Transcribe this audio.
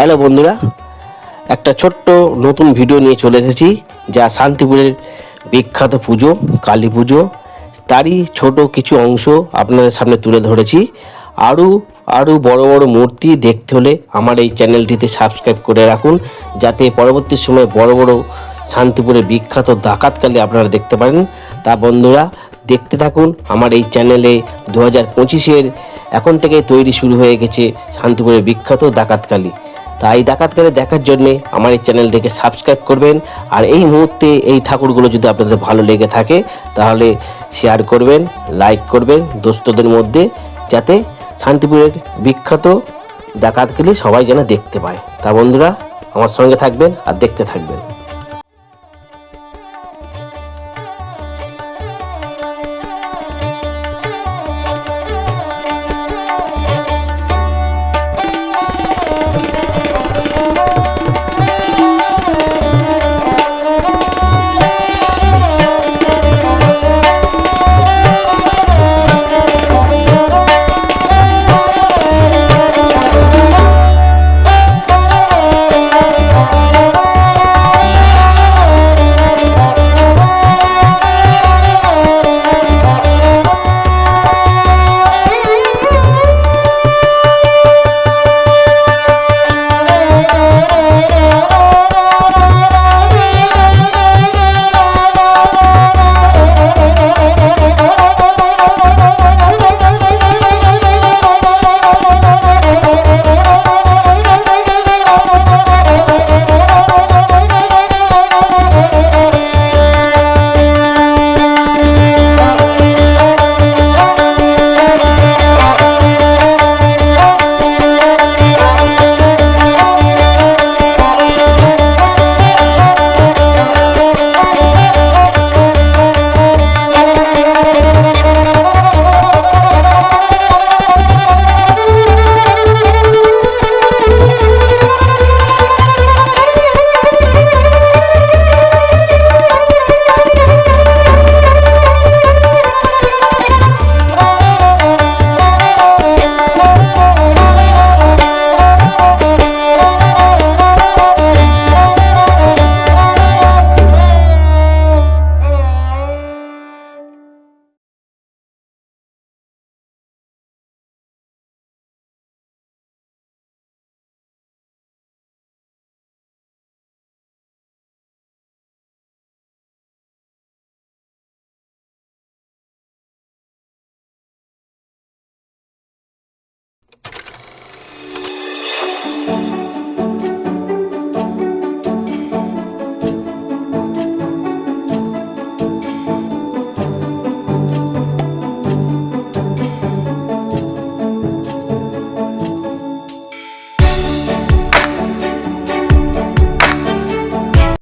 Hello বন্ধুরা, একটা ছোট্ট নতুন ভিডিও নিয়ে চলে এসেছি, যা শান্তিপুরের বিখ্যাত পুজো, কালী পুজো। তারই ছোট কিছু অংশ আপনাদের সামনে তুলে ধরেছি। আরও আরও বড় বড় মূর্তি দেখতে হলে আমার এই চ্যানেলটিতে সাবস্ক্রাইব করে রাখুন, যাতে পরবর্তী সময় বড় বড় শান্তিপুরের বিখ্যাত ডাকাতকালী আপনারা দেখতে পারেন। তা বন্ধুরা, দেখতে থাকুন, আমার এই চ্যানেলে দু হাজার পঁচিশের এখন থেকে তৈরি শুরু হয়ে গেছে শান্তিপুরের বিখ্যাত ডাকাতকালী। তাই ডাকাতকালী দেখার জন্য আমার এই চ্যানেলটিকে সাবস্ক্রাইব করবেন। আর এই মুহূর্তে এই ঠাকুরগুলো যদি আপনাদের ভালো লেগে থাকে, তাহলে শেয়ার করবেন লাইক করবেন দোস্তদের মধ্যে, যাতে শান্তিপুরের বিখ্যাত ডাকাতগুলি সবাই যেন দেখতে পায়। তা বন্ধুরা, আমার সঙ্গে থাকবেন আর দেখতে থাকবেন।